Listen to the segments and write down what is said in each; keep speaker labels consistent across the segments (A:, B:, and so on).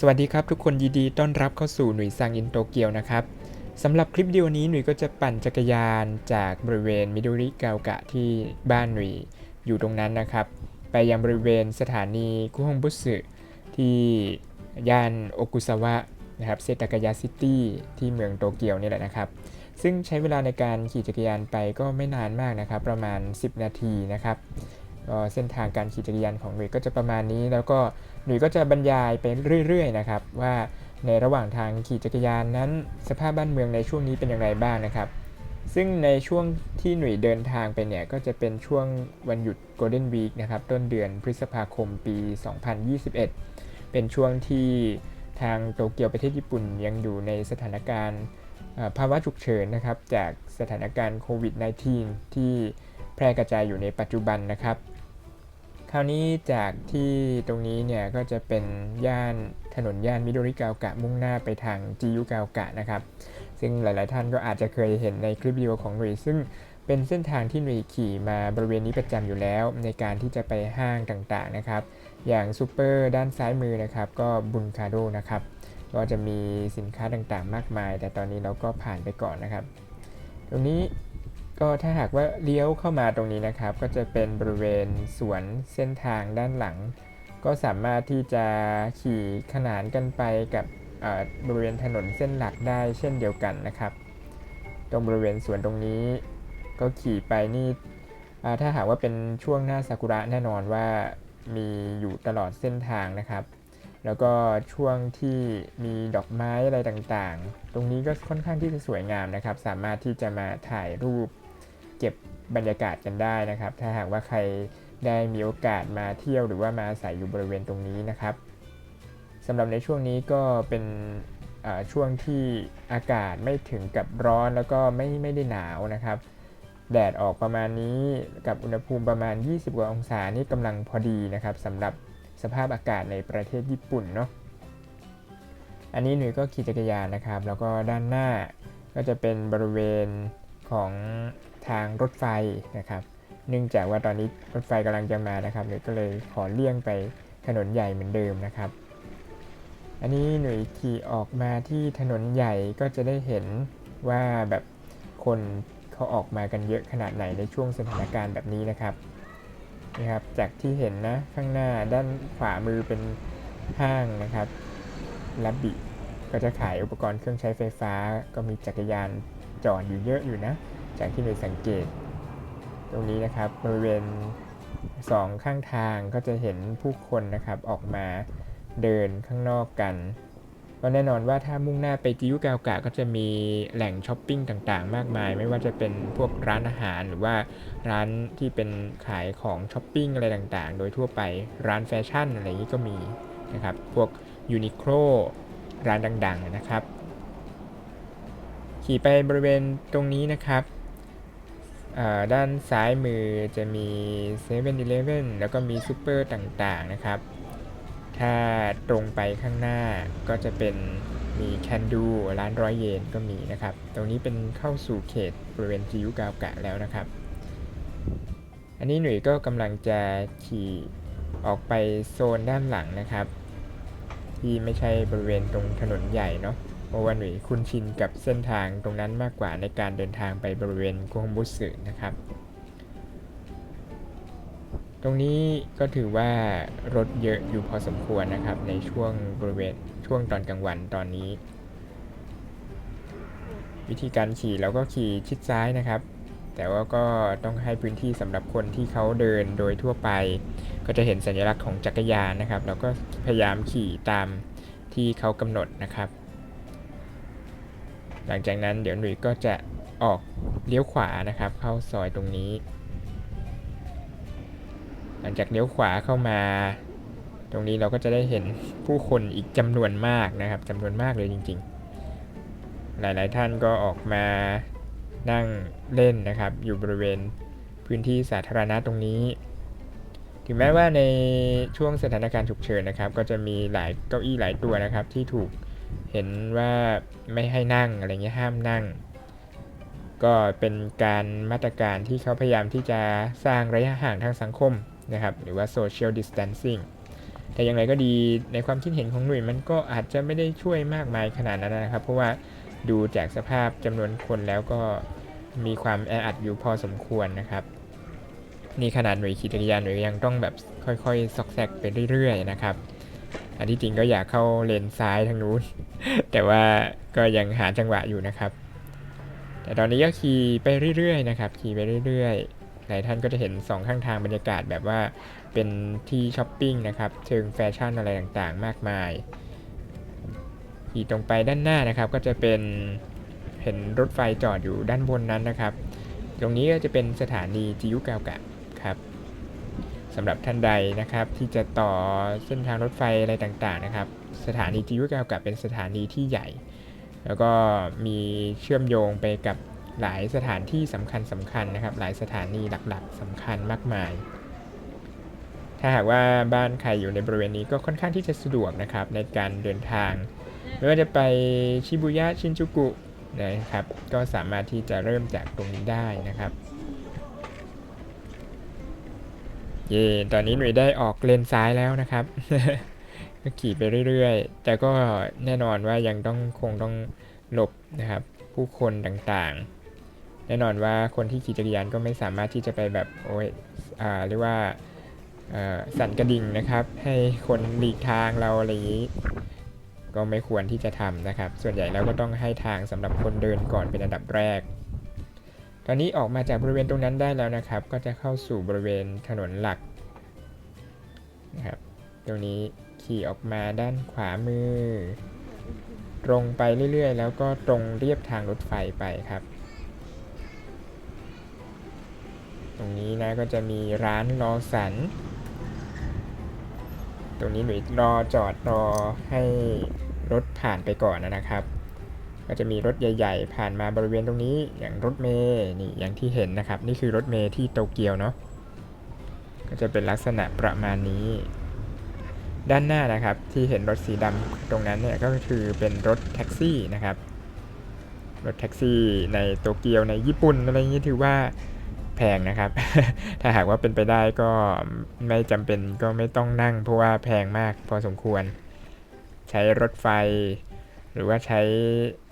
A: สวัสดีครับทุกคนยินดีต้อนรับเข้าสู่หนุ่ยซังอินโตเกียวนะครับสำหรับคลิปวิดีโอนี้หนุ่ยก็จะปั่นจักรยานจากบริเวณมิโดริกาวกะที่บ้านหนุ่ยอยู่ตรงนั้นนะครับ ไปยังบริเวณสถานีคุฮงบุสึที่ย่านโอกุซาวะนะครับเซตากายะซิตี้ที่เมืองโตเกียวนี่แหละนะครับ ซึ่งใช้เวลาในการขี่จักรยานไปก็ไม่นานมากนะครับ ประมาณ 10 นาทีนะครับ เส้นทางการขี่จักรยานของหนุ่ยก็จะประมาณนี้ แล้วก็หนุ่ยก็จะบรรยายไปเรื่อยๆนะครับว่าในระหว่างทางขี่จักรยานนั้น สภาพบ้านเมืองในช่วงนี้เป็นอย่างไรบ้างนะครับ ซึ่งในช่วงที่หนุ่ยเดินทางไปเนี่ยก็จะเป็นช่วงวันหยุด Golden Week นะครับต้นเดือนพฤษภาคมปี 2021 เป็นช่วงที่ทางโตเกียวประเทศญี่ปุ่นยังอยู่ในสถานการณ์ภาวะฉุกเฉินนะครับจากสถานการณ์โควิด -19 ที่แพร่กระจายอยู่ในปัจจุบันนะครับ คราวนี้จากที่ตรงนี้เนี่ยก็จะเป็นย่านถนนย่านมิโดริกาวกะมุ่งหน้าไปทางจิยุกาวกะนะครับ ซึ่งหลาย ๆ ท่านก็อาจจะเคยเห็นในคลิปวิดีโอของหนุ่ยซึ่งเป็นเส้นทางที่หนุ่ยขี่มาบริเวณนี้ประจำอยู่แล้ว ในการที่จะไปห้างต่าง ๆ นะครับ อย่างซูเปอร์ด้านซ้ายมือนะครับก็บุนคาโดนะครับ ก็จะมีสินค้าต่าง ๆ มากมาย แต่ตอนนี้เราก็ผ่านไปก่อนนะครับ ตรงนี้ ก็ถ้าหากว่าเลี้ยวเข้ามาตรงนี้นะครับ ก็จะเป็นบริเวณสวนเส้นทางด้านหลัง ก็สามารถที่จะขี่ขนานกันไปกับบริเวณถนนเส้นหลักได้เช่นเดียวกันนะครับ ตรงบริเวณสวนตรงนี้ ก็ขี่ไปนี่ถ้าหากว่าเป็นช่วงหน้าซากุระแน่นอนว่ามีอยู่ตลอดเส้นทางนะครับ แล้วก็ช่วงที่มีดอกไม้อะไรต่างๆ ตรงนี้ก็ค่อนข้างที่จะสวยงามนะครับ สามารถที่จะมาถ่ายรูป เก็บบรรยากาศกันได้นะครับ ถ้าหากว่าใครได้มีโอกาสมาเที่ยวหรือว่ามาอาศัยอยู่บริเวณตรงนี้นะครับสำหรับในช่วงนี้ก็เป็นช่วงที่อากาศไม่ถึงกับร้อนแล้วก็ไม่ไม่ได้หนาวนะครับ แดดออกประมาณนี้กับอุณหภูมิประมาณ 20 กว่าองศานี่กำลังพอดีนะครับสำหรับสภาพอากาศในประเทศญี่ปุ่นเนาะอันนี้หนุ่ยก็ขี่จักรยานนะครับ แล้วก็ด้านหน้าก็จะเป็นบริเวณของ ทางรถไฟนะครับ เนื่องจากว่าตอนนี้รถไฟกำลังจะมานะครับหนุ่ยก็เลยขอเลี่ยงไปถนนใหญ่เหมือนเดิมนะครับ อันนี้หนุ่ยขี่ออกมาที่ถนนใหญ่ก็จะได้เห็นว่าแบบคนเขาออกมากันเยอะขนาดไหนในช่วงสถานการณ์แบบนี้นะครับนี่ครับ จากที่เห็นนะข้างหน้าด้านขวามือเป็นห้างนะครับลับบิก็จะขายอุปกรณ์เครื่องใช้ไฟฟ้า ก็มีจักรยานจอดอยู่เยอะอยู่นะ จากที่หน่วยสังเกต ตรงนี้นะครับบริเวณสองข้างทางก็จะเห็นผู้คนนะครับออกมาเดินข้างนอกกันก็แน่นอนว่าถ้ามุ่งหน้าไปจิยุกาวกะก็จะมีแหล่งช้อปปิ้งต่างๆ มากมาย ไม่ว่าจะเป็นพวกร้านอาหารหรือว่าร้านที่เป็นขายของช้อปปิ้งอะไรต่างๆ โดยทั่วไปร้านแฟชั่นอะไรอย่างนี้ก็มีนะครับ พวกยูนิโคลร้านดังๆนะครับ ขี่ไปบริเวณตรงนี้นะครับ ด้านซ้ายมือจะมี7 e เ e ่ e อแล้วก็มีซูเปอร์ต่างๆนะครับ ถ้าตรงไปข้างหน้าก็จะเป็นมีแคนดูร้านร้อยเยนก็มีนะครับ ตรงนี้เป็นเข้าสู่เขตบริเวณจิยุกาวกะแล้วนะครับ อันนี้หนุ่ยก็กำลังจะขี่ออกไปโซนด้านหลังนะครับ ที่ไม่ใช่บริเวณตรงถนนใหญ่เนาะ เพราะว่าหนุ่ยคุ้นชินกับเส้นทางตรงนั้นมากกว่าในการเดินทางไปบริเวณโคฮงบุสึนะครับ ตรงนี้ก็ถือว่ารถเยอะอยู่พอสมควรนะครับในช่วงบริเวณช่วงตอนกลางวันตอนนี้ วิธีการขี่เราก็ขี่ชิดซ้ายนะครับ แต่ว่าก็ต้องให้พื้นที่สำหรับคนที่เขาเดินโดยทั่วไป ก็จะเห็นสัญลักษณ์ของจักรยานนะครับ เราก็พยายามขี่ตามที่เขากำหนดนะครับ หลังจากนั้นเดี๋ยวหนุ่ยก็จะออกเลี้ยวขวานะครับ เข้าซอยตรงนี้ หลังจากเลี้ยวขวาเข้ามา ตรงนี้เราก็จะได้เห็นผู้คนอีกจำนวนมากนะครับจำนวนมากเลยจริง ๆ หลายๆท่านก็ออกมานั่งเล่นนะครับ อยู่บริเวณพื้นที่สาธารณะตรงนี้ ถึงแม้ว่าในช่วงสถานการณ์ฉุกเฉินนะครับ ก็จะมีหลายเก้าอี้หลายตัวนะครับที่ถูก เห็นว่าไม่ให้นั่งอะไรเงี้ยห้ามนั่ง ก็เป็นการมาตรการที่เขาพยายามที่จะสร้างระยะห่างทางสังคมนะครับ หรือว่า social distancing แต่อย่างไรก็ดีในความคิดเห็นของหนุ่ยมันก็อาจจะไม่ได้ช่วยมากมายขนาดนั้นนะครับ เพราะว่าดูจากสภาพจำนวนคนแล้วก็มีความแออัดอยู่พอสมควรนะครับนี่ขนาดหน่วยขี่จักรยานหน่วยยังต้องแบบค่อยๆ ซอกแซกไปเรื่อยๆนะครับ อันที่จริงก็อยากเข้าเลนซ้ายทางนู้น แต่ว่าก็ยังหาจังหวะอยู่นะครับ แต่ตอนนี้ก็ขี่ไปเรื่อยๆนะครับ ขี่ไปเรื่อยๆ หลายท่านก็จะเห็นสองข้างทางบรรยากาศแบบว่าเป็นที่ช้อปปิ้งนะครับ เชิงแฟชั่นอะไรต่างๆ มากมาย ขี่ตรงไปด้านหน้านะครับก็จะเป็นเห็นรถไฟจอดอยู่ด้านบนนั้นนะครับ ตรงนี้ก็จะเป็นสถานีจิยุกาวกะครับ สำหรับท่านใดนะครับที่จะต่อเส้นทางรถไฟอะไรต่างๆนะครับ สถานีจิยุกาวกะเป็นสถานีที่ใหญ่ แล้วก็มีเชื่อมโยงไปกับหลายสถานที่สำคัญสำคัญนะครับ หลายสถานีหลักๆสำคัญมากมาย ถ้าหากว่าบ้านใครอยู่ในบริเวณนี้ก็ค่อนข้างที่จะสะดวกนะครับในการเดินทางไม่ว่าจะไปชิบุยะชินจูกุนะครับ ก็สามารถที่จะเริ่มจากตรงนี้ได้นะครับ เย่ตอนนี้หน่ยได้ออกเลนซ้ายแล้วนะครับ ก็ขี่ไปเรื่อยๆ แต่ก็แน่นอนว่ายังต้องคงต้องหลบนะครับ ผู้คนต่างๆ แน่นอนว่าคนที่ขี่จักรยานก็ไม่สามารถที่จะไปแบบโอ้ยอ่าเรียกว่าสั่นกระดิ่งนะครับ ให้คนหลีกทางเราอะไรอย่างนี้ ก็ไม่ควรที่จะทำนะครับ ส่วนใหญ่แล้วก็ต้องให้ทางสำหรับคนเดินก่อนเป็นอันดับแรก ตอนนี้ออกมาจากบริเวณตรงนั้นได้แล้วนะครับ ก็จะเข้าสู่บริเวณถนนหลักนะครับ ตรงนี้ขี่ออกมาด้านขวามือ ตรงไปเรื่อยๆ แล้วก็ตรงเรียบทางรถไฟไปครับ ตรงนี้นะก็จะมีร้านรอสัน ตรงนี้หนูรอจอดรอให้รถผ่านไปก่อนนะครับ ก็จะมีรถใหญ่ ๆ ผ่านมาบริเวณตรงนี้อย่างรถเมย์นี่อย่างที่เห็นนะครับ นี่คือรถเมย์ที่โตเกียวเนาะก็จะเป็นลักษณะประมาณนี้ ด้านหน้านะครับที่เห็นรถสีดำตรงนั้นเนี่ยก็คือเป็นรถแท็กซี่นะครับรถแท็กซี่ในโตเกียวในญี่ปุ่นอะไรอย่างนี้ถือว่าแพงนะครับ ถ้าหากว่าเป็นไปได้ก็ไม่จำเป็นก็ไม่ต้องนั่งเพราะว่าแพงมากพอสมควร ใช้รถไฟ หรือว่าใช้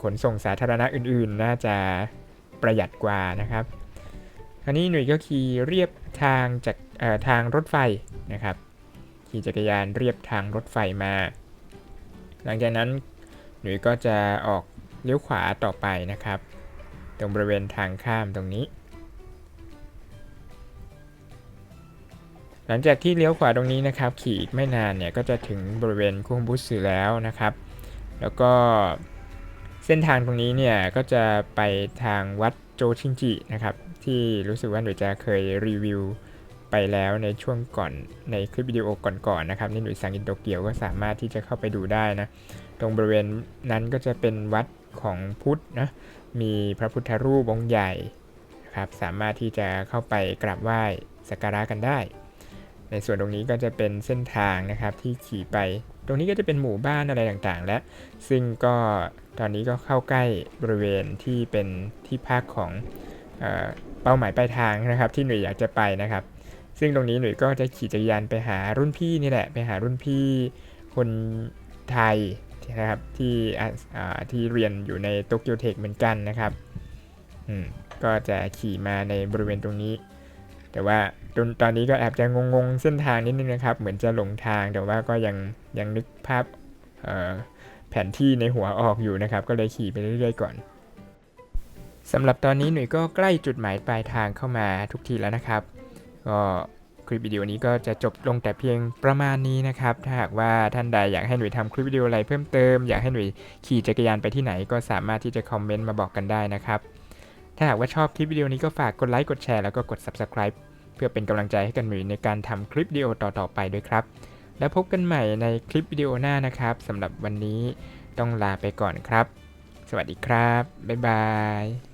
A: ขนส่งสาธารณะอื่นๆ น่าจะประหยัดกว่านะครับอันนี้หน่วยก็ขี่เรียบทางจากทางรถไฟนะครับขี่จักรยานเรียบทางรถไฟมา หลังจากนั้นหนุ่ยก็จะออกเลี้ยวขวาต่อไปนะครับ ตรงบริเวณทางข้ามตรงนี้ หลังจากที่เลี้ยวขวาตรงนี้นะครับ ขี่อีกไม่นานเนี่ยก็จะถึงบริเวณคุงบุสึแล้วนะครับ แล้วก็เส้นทางตรงนี้เนี่ยก็จะไปทางวัดโจชิงจินะครับ ที่รู้สึกว่าหนุ่ยจะเคยรีวิวไปแล้วในช่วงก่อนในคลิปวิดีโอก่อนๆนะครับนี่หน่วยสังอินโตเกียวก็สามารถที่จะเข้าไปดูได้นะ ตรงบริเวณนั้นก็จะเป็นวัดของพุทธนะมีพระพุทธรูปองค์ใหญ่นะครับสามารถที่จะเข้าไปกราบไหว้สักการะกันได้ ในส่วนตรงนี้ก็จะเป็นเส้นทางนะครับที่ขี่ไป ตรงนี้ก็จะเป็นหมู่บ้านอะไรต่างๆ และซึ่งก็ตอนนี้ก็เข้าใกล้บริเวณที่เป็นที่พักของเอเป้าหมายปลายทางนะครับ ที่หนุ่ยอยากจะไปนะครับ ซึ่งตรงนี้หนุ่ยก็จะขี่จักรยานไปหารุ่นพี่นี่แหละ ไปหารุ่นพี่คนไทยนะครับที่ที่เรียนอยู่ในโตเกียวเทคเหมือนกันนะครับ อืม ก็จะขี่มาในบริเวณตรงนี้ แต่ว่า ตอนตอนนี้ก็แอบจะงงๆเส้นทางนิดนึงนะครับ เหมือนจะหลงทางแต่ว่าก็ยังยังนึกภาพแผนที่ในหัวออกอยู่นะครับ ก็เลยขี่ไปเรื่อยๆก่อนสำหรับตอนนี้หนุ่ยก็ใกล้จุดหมายปลายทางเข้ามาทุกทีแล้วนะครับ ก็คลิปวิดีโอนี้ก็จะจบลงแต่เพียงประมาณนี้นะครับ ถ้าหากว่าท่านใดอยากให้หนุ่ยทำคลิปวิดีโออะไรเพิ่มเติม อยากให้หนุ่ยขี่จักรยานไปที่ไหนก็สามารถที่จะคอมเมนต์มาบอกกันได้นะครับ ถ้าหากว่าชอบคลิปวิดีโอนี้ก็ฝากกดไลค์กดแชร์แล้วก็กด Subscribe เพื่อเป็นกำลังใจให้กันหม่ในการทำคลิปวิดีโอต่อๆไปด้วยครับ แล้วพบกันใหม่ในคลิปวิดีโอหน้านะครับสำหรับวันนี้ต้องลาไปก่อนครับ สวัสดีครับ บ๊ายบาย